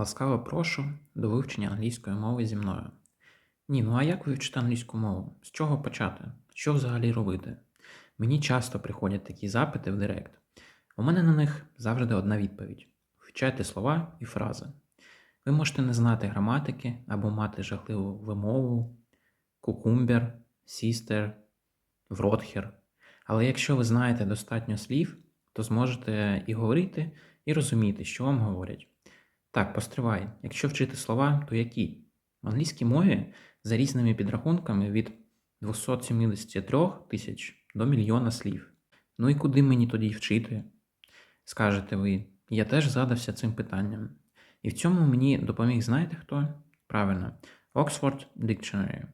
Ласкаво прошу до вивчення англійської мови зі мною. Ні, ну а як вивчити англійську мову? З чого почати? Що взагалі робити? Мені часто приходять такі запити в Директ. У мене на них завжди одна відповідь: вивчайте слова і фрази. Ви можете не знати граматики або мати жахливу вимову, кукумбер, сістер, вротхер. Але якщо ви знаєте достатньо слів, то зможете і говорити, і розуміти, що вам говорять. Так, постривай. Якщо вчити слова, то які? В англійській мові за різними підрахунками від 273 тисяч до мільйона слів. Ну і куди мені тоді вчити? Скажете ви, я теж задався цим питанням. І в цьому мені допоміг, знаєте хто? Правильно, Oxford Dictionary.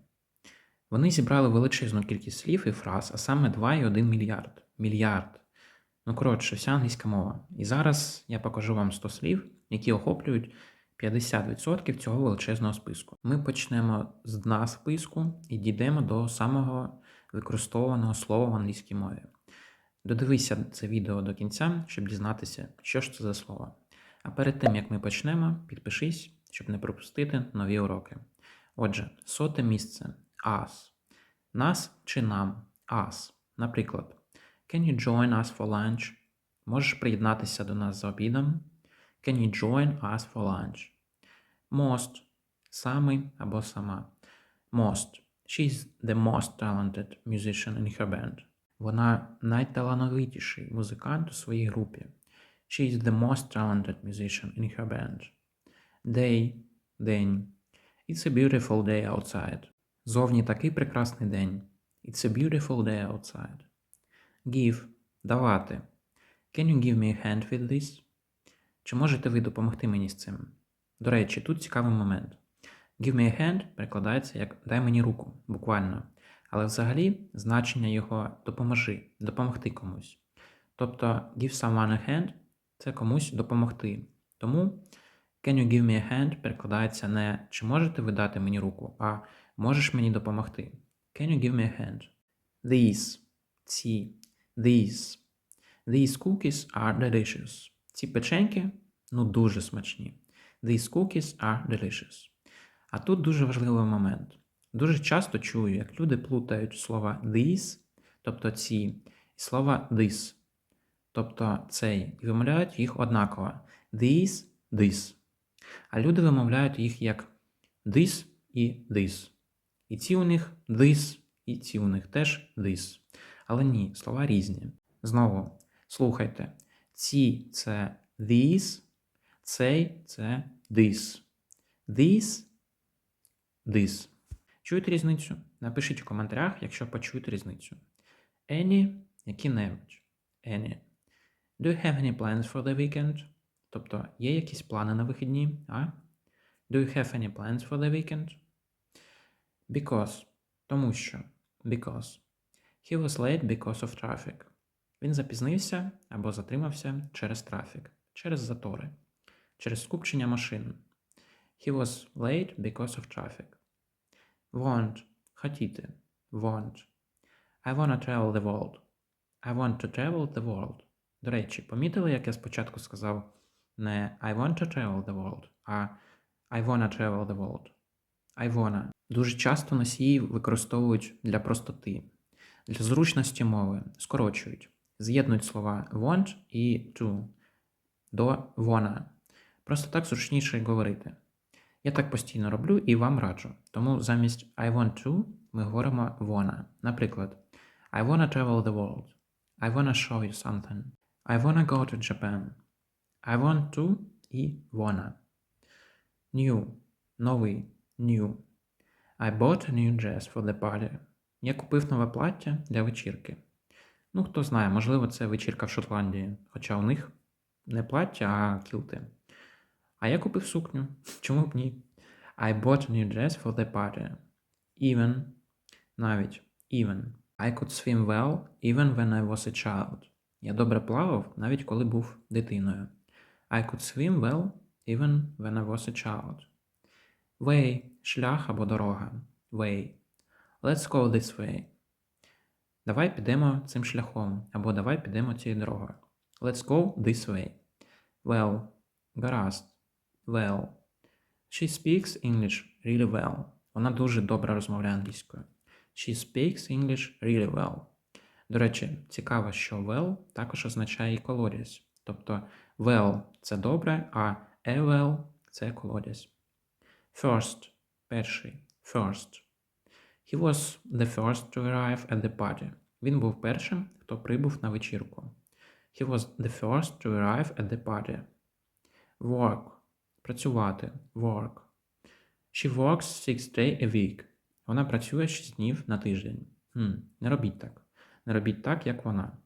Вони зібрали величезну кількість слів і фраз, а саме 2,1 мільярд. Мільярд. Ну, коротше, вся англійська мова. І зараз я покажу вам 100 слів, які охоплюють 50% цього величезного списку. Ми почнемо з дна списку і дійдемо до самого використовуваного слова в англійській мові. Додивися це відео до кінця, щоб дізнатися, що ж це за слова. А перед тим як ми почнемо, підпишись, щоб не пропустити нові уроки. Отже, соте місце us. Нас чи нам us. Наприклад, Can you join us for lunch? Можеш приєднатися до нас за обідом. Can you join us for lunch? Most. Самий або сама. Most. She's the most talented musician in her band. Вона найталановитіший музикант у своїй групі. She is the most talented musician in her band. Day. День. It's a beautiful day outside. Зовні такий прекрасний день. It's a beautiful day outside. Give – давати. Can you give me a hand with this? Чи можете ви допомогти мені з цим? До речі, тут цікавий момент. Give me a hand перекладається як дай мені руку, буквально. Але взагалі значення його допоможи, допомогти комусь. Тобто give someone a hand це комусь допомогти. Тому can you give me a hand перекладається не чи можете ви дати мені руку, а можеш мені допомогти. Can you give me a hand? These. Ці. These. These cookies are delicious. Ці печеньки, ну, дуже смачні. These cookies are delicious. А тут дуже важливий момент. Дуже часто чую, як люди плутають слова these, тобто ці, і слова this, тобто цей, і вимовляють їх однаково. These, this. А люди вимовляють їх як this і this. І ці у них this, і ці у них теж this. Але ні, слова різні. Знову, слухайте. Ці це these, цей це this. This, this. Чуєте різницю? Напишіть у коментарях, якщо почуєте різницю. Any які-небудь. Any. Do you have any plans for the weekend? Тобто, є якісь плани на вихідні? А? Do you have any plans for the weekend? Because. Тому що. Because. He was late because of traffic. Він запізнився або затримався через трафік, через затори, через скупчення машин. He was late because of traffic. Want хотіти. Want. I wanna travel the world. I want to travel the world. До речі, помітили, як я спочатку сказав не I want to travel the world, а I wanna travel the world. I wanna. Дуже часто носії використовують для простоти, для зручності мови, скорочують. З'єднують слова want і to до wanna. Просто так зручніше говорити. Я так постійно роблю і вам раджу. Тому замість I want to ми говоримо wanna. Наприклад, I wanna travel the world. I wanna show you something. I wanna go to Japan. I want to і wanna. New. Новий. New. I bought a new dress for the party. Я купив нове плаття для вечірки. Ну, хто знає, можливо, це вечірка в Шотландії, хоча у них не плаття, а кілти. А я купив сукню. Чому б ні? I bought a new dress for the party. Even. Навіть. Even. I could swim well even when I was a child. Я добре плавав, навіть коли був дитиною. I could swim well even when I was a child. Way – шлях або дорога. Way. Let's go this way. Давай підемо цим шляхом, або давай підемо цією дорогою. Let's go this way. Well, гаразд. well. She speaks English really well. Вона дуже добре розмовляє англійською. She speaks English really well. До речі, цікаво, що well також означає і колодязь. Тобто well – це добре, а a well – це колодязь. First – перший. First. He was the first to arrive at the party. Він був першим, хто прибув на вечірку. He was the first to arrive at the party. Work. Працювати. Work. She works six days a week. Вона працює 6 днів на тиждень. Хм, не робіть так. Не робіть так, як вона.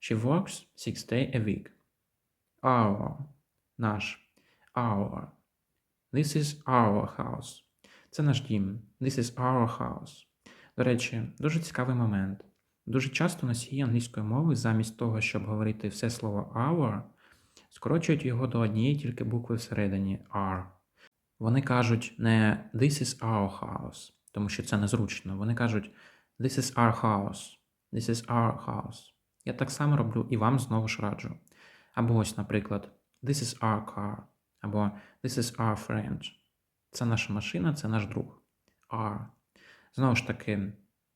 She works six days a week. Our. Наш. Our. This is our house. Це наш дім. This is our house. До речі, дуже цікавий момент. Дуже часто носії англійської мови, замість того, щоб говорити все слово our, скорочують його до однієї тільки букви всередині R. Вони кажуть не This is our house, тому що це незручно. Вони кажуть This is our house. This is our house. Я так само роблю і вам знову ж раджу. Або ось, наприклад, This is our car. Або This is our friend. Це наша машина, це наш друг. R. Знову ж таки,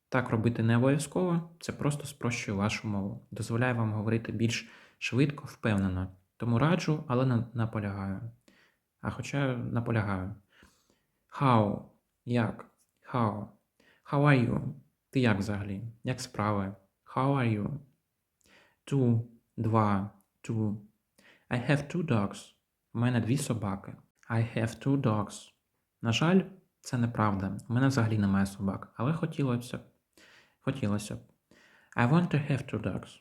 так робити не обов'язково, це просто спрощує вашу мову. Дозволяє вам говорити більш швидко, впевнено. Тому раджу, але наполягаю. А хоча наполягаю. How? Як? How? How are you? Ти як взагалі? Як справи? How are you? Two. Два. Two. I have two dogs. У мене дві собаки. I have two dogs. На жаль, це неправда. У мене взагалі немає собак, але хотілося б. Хотілося б. I want to have two dogs.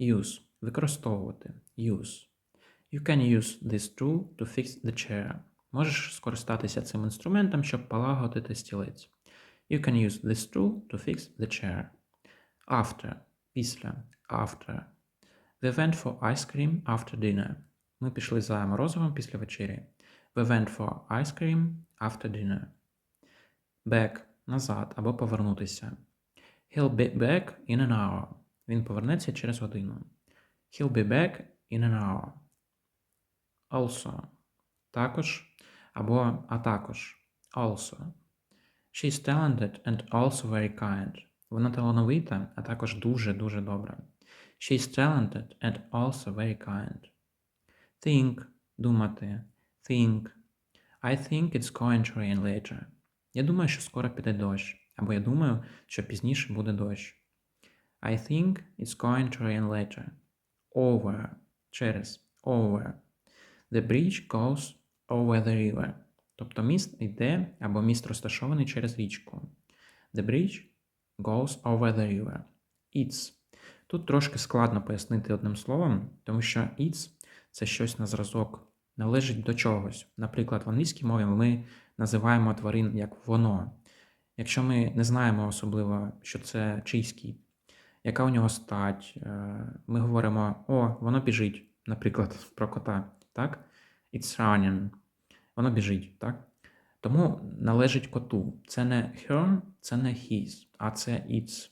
Use. Використовувати. Use. You can use this tool to fix the chair. Можеш скористатися цим інструментом, щоб полагодити стілець. You can use this tool to fix the chair. After. Після. After. We went for ice cream after dinner. Ми пішли за морозивом після вечері. We went for ice cream after dinner. Back – назад або повернутися. He'll be back in an hour. Він повернеться через годину. He'll be back in an hour. Also. Також або а також. Also. She's talented and also very kind. Вона талановита, а також дуже-дуже добра. She's talented and also very kind. Think – думати. Think. I think it's going to rain later. Я думаю, що скоро піде дощ. Або я думаю, що пізніше буде дощ. I think it's going to rain later. Over. Через. Over. The bridge goes over the river. Тобто міст йде або міст розташований через річку. The bridge goes over the river. It's. Тут трошки складно пояснити одним словом, тому що it's це щось на зразок, належить до чогось. Наприклад, в англійській мові ми називаємо тварин як воно. Якщо ми не знаємо особливо, що це чийсь кіт, яка у нього стать, е, ми говоримо: о, воно біжить, наприклад, про кота. так? It's running. Воно біжить, так? Тому належить коту. Це не her, це не his, а це its.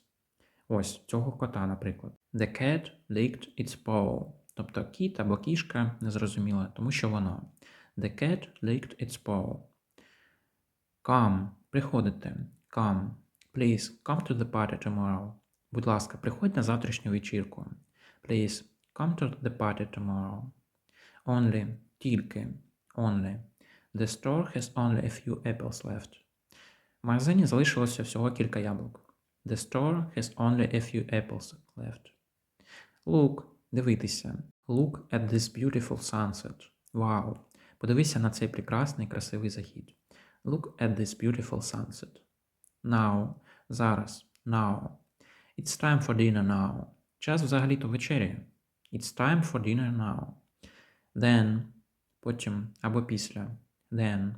Ось цього кота, наприклад. The cat licked its paw. Тобто кіт або кішка незрозуміло, тому що воно. The cat licked its paw. Come. Приходите. Come. Please, come to the party tomorrow. Будь ласка, приходь на завтрашню вечірку. Please, come to the party tomorrow. Only. Тільки. Only. The store has only a few apples left. В магазині залишилося всього кілька яблук. The store has only a few apples left. Look. Дивитися. Look at this beautiful sunset. Вау. Подивися на цей прекрасний красивий захід. Look at this beautiful sunset. Now. Зараз. Now. It's time for dinner now. Час взагалі-то вечері. It's time for dinner now. Then. Потім або після. Then.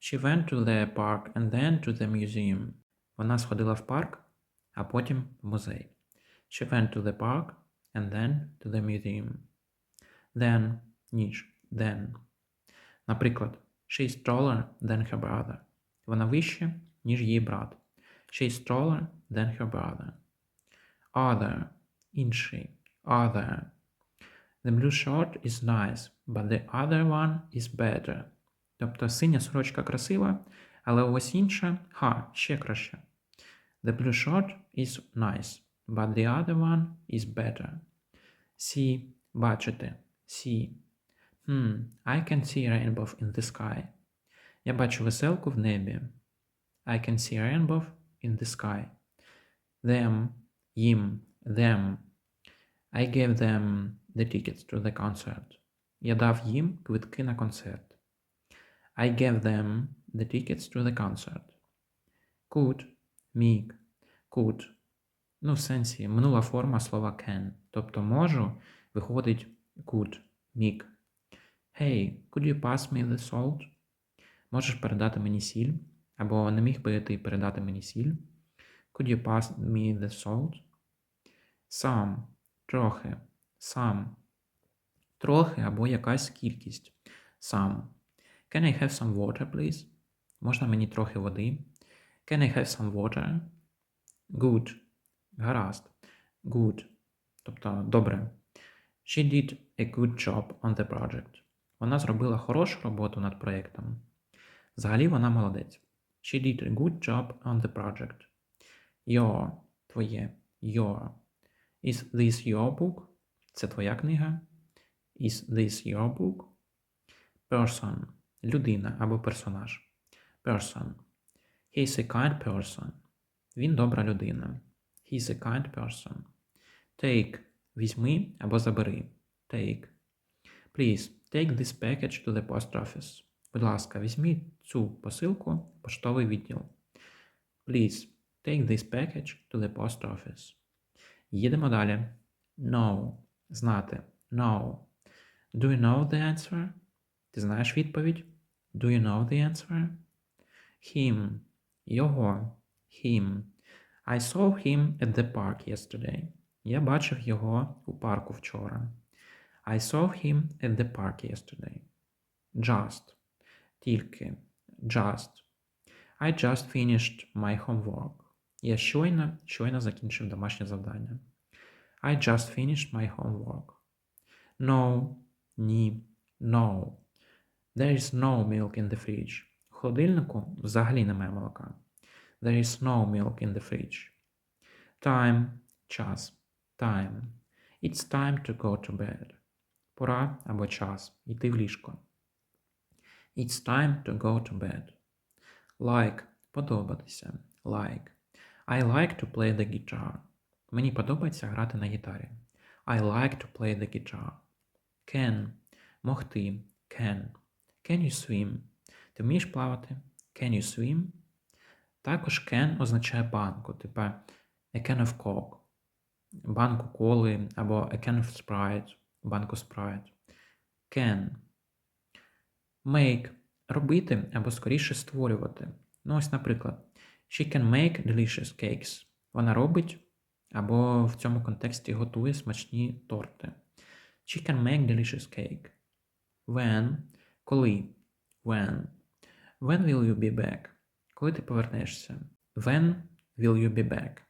She went to the park and then to the museum. Вона сходила в парк, а потім в музей. She went to the park and then to the museum. Then. Ніж. Then. Наприклад, she's taller than her brother. Вона вища, ніж її брат. She's taller than her brother. Other. Інший. Other. The blue shirt is nice, but the other one is better. Тобто синя сорочка красива, але ось інша, ха, ще краще. The blue shirt is nice, but the other one is better. See, бачити, see. Hmm, I can see rainbow in the sky. Я бачу веселку в небі. I can see rainbow in the sky. Them, їм, them. I gave them the tickets to the concert. Я дав їм квитки на концерт. I gave them the tickets to the concert. Could, міг, could. Ну, в сенсі, минула форма слова can. Тобто можу, виходить could, міг. Hey, could you pass me the salt? Можеш передати мені сіль? Або не міг би ти передати мені сіль? Could you pass me the salt? Some, трохи, some. Трохи або якась кількість. Some. Can I have some water, please? Можна мені трохи води? Can I have some water? Good. Гаразд. Good. Тобто добре. She did a good job on the project. Вона зробила хорошу роботу над проєктом. Взагалі вона молодець. She did a good job on the project. Your. Твоє. Your. Is this your book? Це твоя книга? Is this your book? Person. Людина або персонаж. Person. He's a kind person. Він добра людина. He's a kind person. Take. Візьми або забери. Take. Please, take this package to the post office. Будь ласка, візьміть цю посилку поштовий відділ. Please, take this package to the post office. Їдемо далі. Know. Знати. Know. Do you know the answer? Ти знаєш відповідь? Do you know the answer? Him. Його. Him. I saw him at the park yesterday. Я бачив його у парку вчора. I saw him at the park yesterday. Just. Тільки. Just. I just finished my homework. Я щойно, щойно закінчив домашнє завдання. I just finished my homework. No. Ні. No. There is no milk in the fridge. В холодильнику взагалі немає молока. There is no milk in the fridge. Time. Час. Time. It's time to go to bed. Пора або час. Іти в ліжко. It's time to go to bed. Like. Подобатися. Like. I like to play the guitar. Мені подобається грати на гітарі. I like to play the guitar. Can. Могти. Can. Can you swim? Ти вмієш плавати? Can you swim? Також can означає банку, типа a can of coke, банку коли або a can of Sprite, банку Sprite. Can. Make робити або скоріше створювати. Ну, ось, наприклад, she can make delicious cakes. Вона робить або в цьому контексті готує смачні торти. She can make delicious cake. When коли? When. When will you be back? Коли ти повернешся? When will you be back?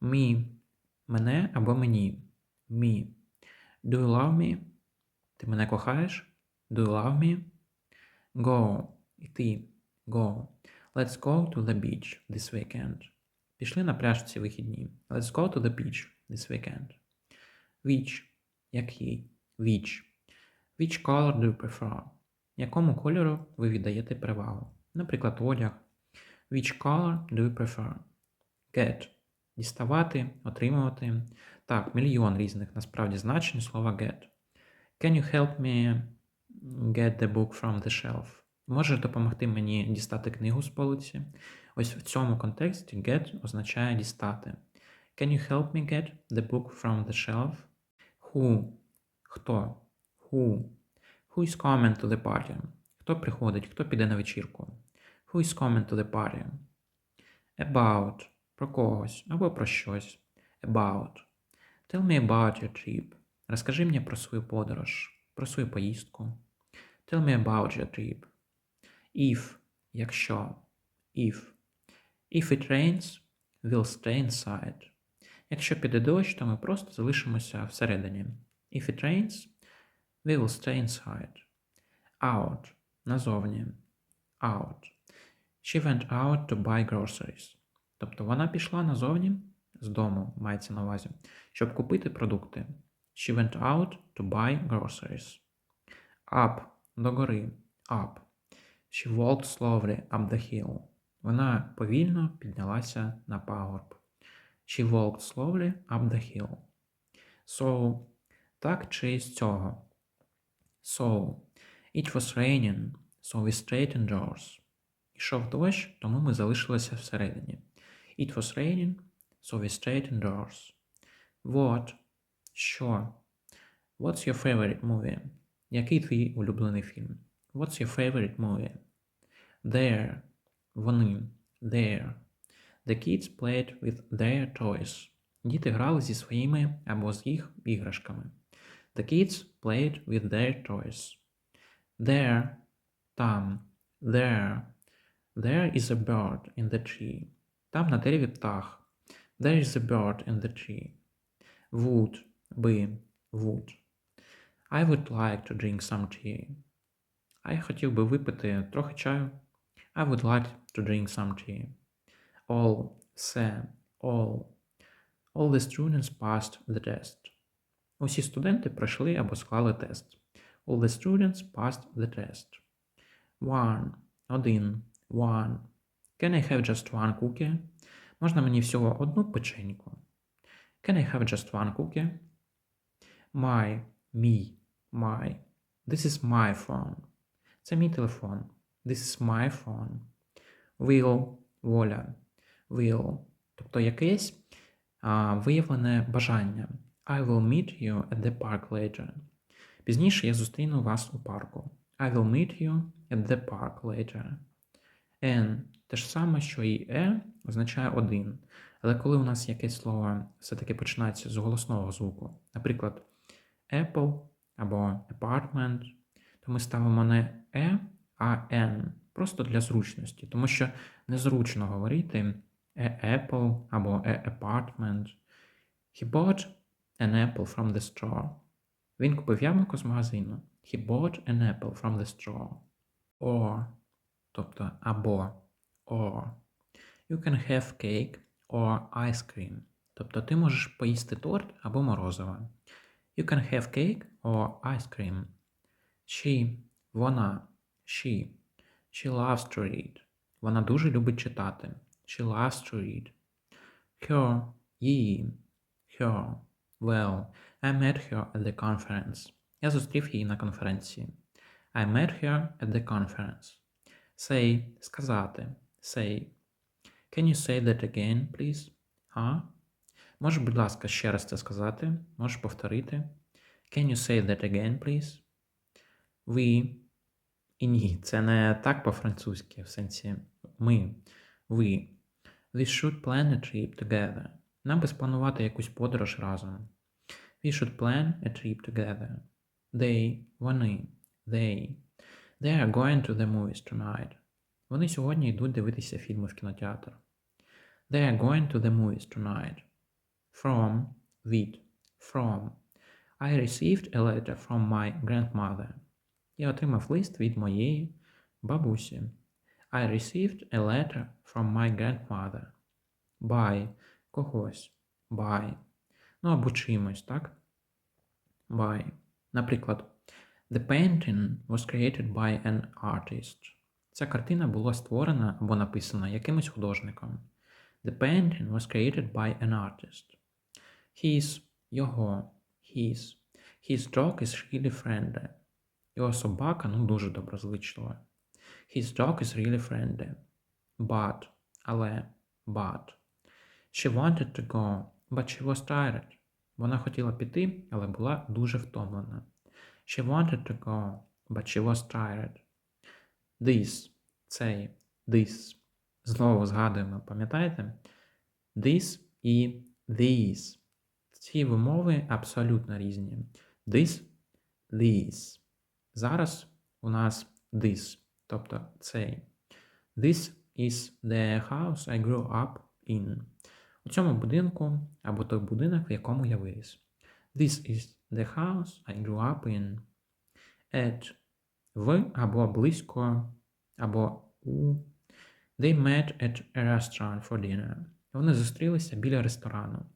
Me. Мене або мені. Me. Do you love me? Ти мене кохаєш? Do you love me? Go. Іти. Go. Let's go to the beach this weekend. Пішли на пляж ці вихідні. Let's go to the beach this weekend. Which. Який? Which. Which color do you prefer? Якому кольору ви віддаєте перевагу? Наприклад, одяг. Which color do you prefer? Get. Діставати, отримувати. Так, мільйон різних насправді значень слова get. Can you help me get the book from the shelf? Можеш допомогти мені дістати книгу з полиці? Ось в цьому контексті get означає дістати. Can you help me get the book from the shelf? Who? Хто? Who? Who is coming to the party? Хто приходить, хто піде на вечірку? Who is coming to the party? About. Про когось або про щось. About. Tell me about your trip. Розкажи мені про свою подорож, про свою поїздку. Tell me about your trip. If. Якщо. If. If it rains, we'll stay inside. Якщо піде дощ, то ми просто залишимося всередині. If it rains, we will stay inside. Out. Назовні. Out. She went out to buy groceries. Тобто вона пішла назовні з дому, мається на увазі, щоб купити продукти. She went out to buy groceries. Up. Догори. Up. She walked slowly up the hill. Вона повільно піднялася на пагорб. She walked slowly up the hill. So, так чи з цього? So, it was raining, so we stayed indoors. Ішов дощ, тому ми залишилися всередині. It was raining, so we stayed indoors. What? Що? What's your favorite movie? Який твій улюблений фільм? What's your favorite movie? There. Вони. There. The kids played with their toys. Діти грали зі своїми або з їх іграшками. The kids played with their toys. There. Там. There. There is a bird in the tree. Там на дереві птах. There is a bird in the tree. Would. Би. Would. I would like to drink some tea. А я хотів би випити трохи чаю. I would like to drink some tea. All. Все. All. All the students passed the test. Усі студенти пройшли або склали тест. All the students passed the test. One. Один. One. Can I have just one cookie? Можна мені всього одну печеньку? Can I have just one cookie? My. Мій. My. This is my phone. Це мій телефон. This is my phone. Will. Воля. Will. Тобто якесь а, виявлене бажання. I will meet you at the park later. Пізніше я зустріну вас у парку. I will meet you at the park later. N те ж саме, що і E означає один. Але коли у нас якесь слово все-таки починається з голосного звуку, наприклад, Apple або apartment, то ми ставимо не E, а N. Просто для зручності, тому що незручно говорити a apple або a apartment. He bought an apple from the store. Він купив яблуко з магазину. He bought an apple from the store. Or, тобто або, or. You can have cake or ice cream. Тобто ти можеш поїсти торт або морозиво. You can have cake or ice cream. She, вона, she. She loves to read. Вона дуже любить читати. She loves to read. Her, її. Her. Well, I met her at the conference. Я зустрів її на конференції. I met her at the conference. Say – сказати. Say. Can you say that again, please? А? Можеш, будь ласка, ще раз це сказати? Можеш повторити? Can you say that again, please? We. І ні, це не так по-французьки, в сенсі ми. We. We should plan a trip together. Нам би спланувати якусь подорож разом. We should plan a trip together. They. Вони. They. They are going to the movies tonight. Вони сьогодні йдуть дивитися фільми в кінотеатр. They are going to the movies tonight. From. Від. From. I received a letter from my grandmother. Я отримав лист від моєї бабусі. I received a letter from my grandmother. By когось. By. Ну або чимось, так? By. Наприклад, The painting was created by an artist. Ця картина була створена або написана якимось художником. The painting was created by an artist. His – його. His. His dog is really friendly. Його собака ну дуже доброзичлива. His dog is really friendly. But, але, but. She wanted to go, but she was tired. Вона хотіла піти, але була дуже втомлена. She wanted to go, but she was tired. This, цей, this. Знову згадуємо, пам'ятаєте? This і these. Ці вимови абсолютно різні. This, these. Зараз у нас this, тобто цей. This is the house I grew up in. У цьому будинку або той будинок, в якому я виріс. This is the house I grew up in. At в або близько, або у. They met at a restaurant for dinner. Вони зустрілися біля ресторану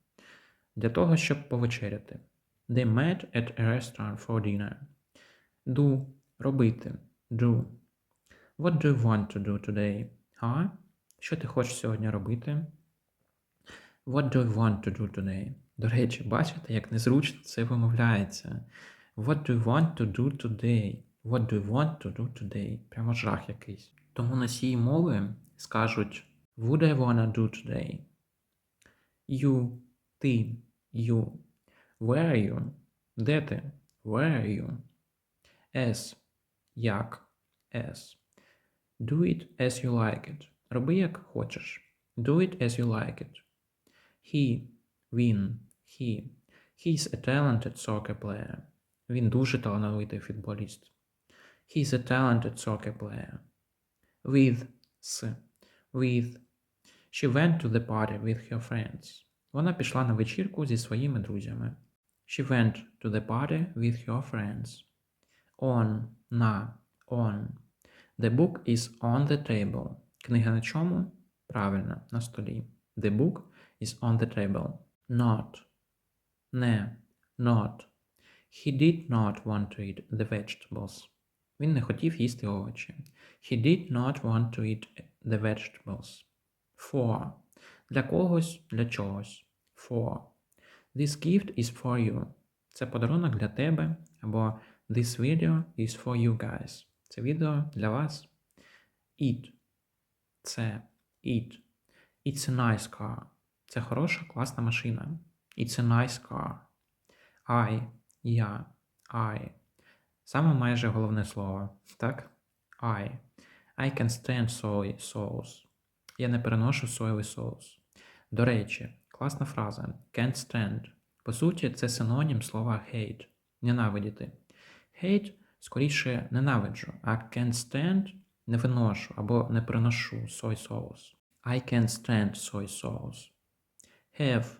для того, щоб повечеряти. They met at a restaurant for dinner. Do робити. Do. What do you want to do today? А? Що ти хочеш сьогодні робити? What do you want to do today? До речі, бачите, як незручно це вимовляється. What do you want to do today? What do you want to do today? Прямо жах якийсь. Тому носії мови скажуть Would I wanna do today? You, ти, you. Where are you? Де ти? Where are you? As. Як? As. Do it as you like it. Роби як хочеш. Do it as you like it. He. Він. He. He's a talented soccer player. Він дуже талановитий футболіст. He's a talented soccer player. With. С. With. She went to the party with her friends. Вона пішла на вечірку зі своїми друзями. She went to the party with her friends. On. На. On. The book is on the table. Книга на чому? Правильно, на столі. The book is on the table. Not. Не. Not. He did not want to eat the vegetables. Він не хотів їсти овочі. He did not want to eat the vegetables. For. Для когось, для чогось. For. This gift is for you. Це подарунок для тебе. Або This video is for you guys. Це відео для вас. It. Це. It. It's a nice car. Це хороша, класна машина. It's a nice car. I. Я. I. Саме майже головне слово. Так? I. I can stand soy sauce. Я не переношу соєвий соус. До речі, класна фраза. Can't stand. По суті, це синонім слова hate. Ненавидіти. Hate скоріше ненавиджу, а can't stand не виношу або не переношу soy соус. I can't stand soy sauce. Have.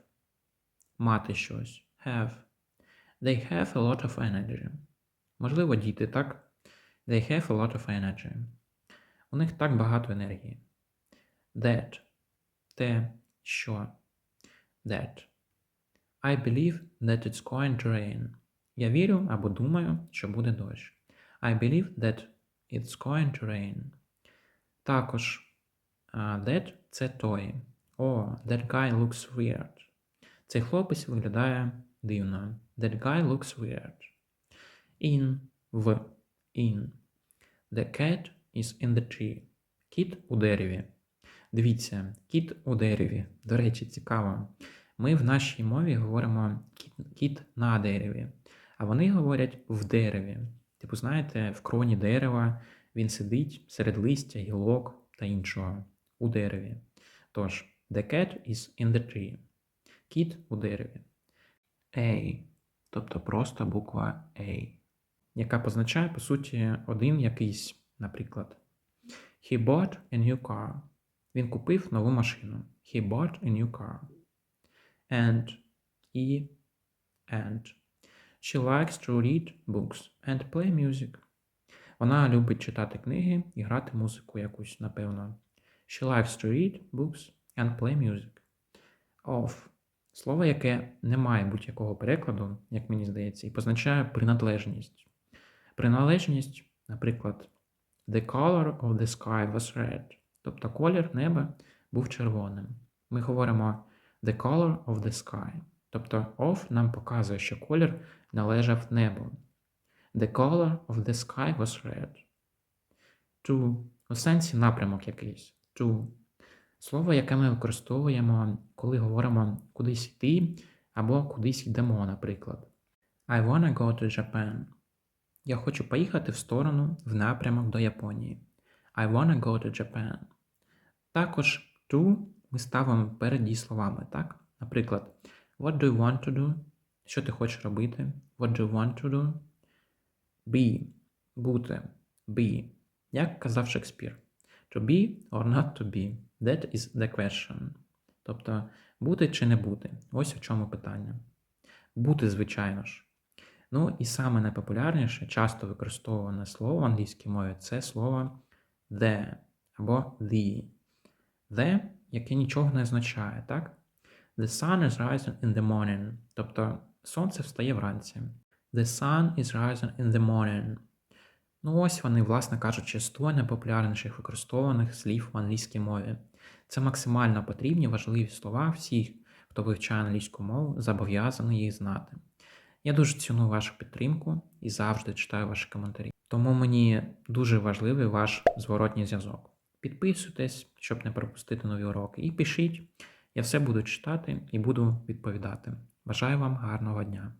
Мати щось. Have. They have a lot of energy. Можливо, діти, так? They have a lot of energy. У них так багато енергії. That. Те, що. That. I believe that it's going to rain. Я вірю або думаю, що буде дощ. I believe that it's going to rain. Також uh, that це той. О, that guy looks weird. Цей хлопець виглядає дивно. That guy looks weird. In в in. The cat is in the tree. Кіт у дереві. Дивіться, кіт у дереві. До речі, цікаво. Ми в нашій мові говоримо кіт, кіт на дереві, а вони говорять в дереві. Типу, знаєте, в кроні дерева він сидить серед листя, гілок та іншого у дереві. Тож, the cat is in the tree. Кіт у дереві. A, тобто просто буква A, яка позначає, по суті, один якийсь, наприклад. He bought a new car. Він купив нову машину. He bought a new car. And і and. She likes to read books and play music. Вона любить читати книги і грати музику якусь, напевно. She likes to read books and play music. Of. Слово, яке не має будь-якого перекладу, як мені здається, і позначає приналежність. Приналежність, наприклад, The color of the sky was red. Тобто колір неба був червоним. Ми говоримо The color of the sky. Тобто of нам показує, що колір належав небу. The color of the sky was red. To у сенсі напрямок якийсь. To. Слово, яке ми використовуємо, коли говоримо кудись йти або кудись йдемо, наприклад. I wanna go to Japan. Я хочу поїхати в сторону в напрямок до Японії. I wanna go to Japan. Також to ми ставимо перед дієсловами, так? Наприклад, What do you want to do? Що ти хочеш робити? What do you want to do? Be. Бути. Be. Як казав Шекспір. To be or not to be. That is the question. Тобто, бути чи не бути. Ось в чому питання. Бути, звичайно ж. Ну і саме найпопулярніше, часто використовуване слово в англійській мові це слово the або the. The, яке нічого не означає, так? The sun is rising in the morning. Тобто сонце встає вранці. The sun is rising in the morning. Ну ось вони, власне кажучи, 100 найпопулярніших використовуваних слів в англійській мові. Це максимально потрібні важливі слова всіх, хто вивчає англійську мову, зобов'язаний їх знати. Я дуже ціную вашу підтримку і завжди читаю ваші коментарі. Тому мені дуже важливий ваш зворотній зв'язок. Підписуйтесь, щоб не пропустити нові уроки, і пишіть. Я все буду читати і буду відповідати. Бажаю вам гарного дня!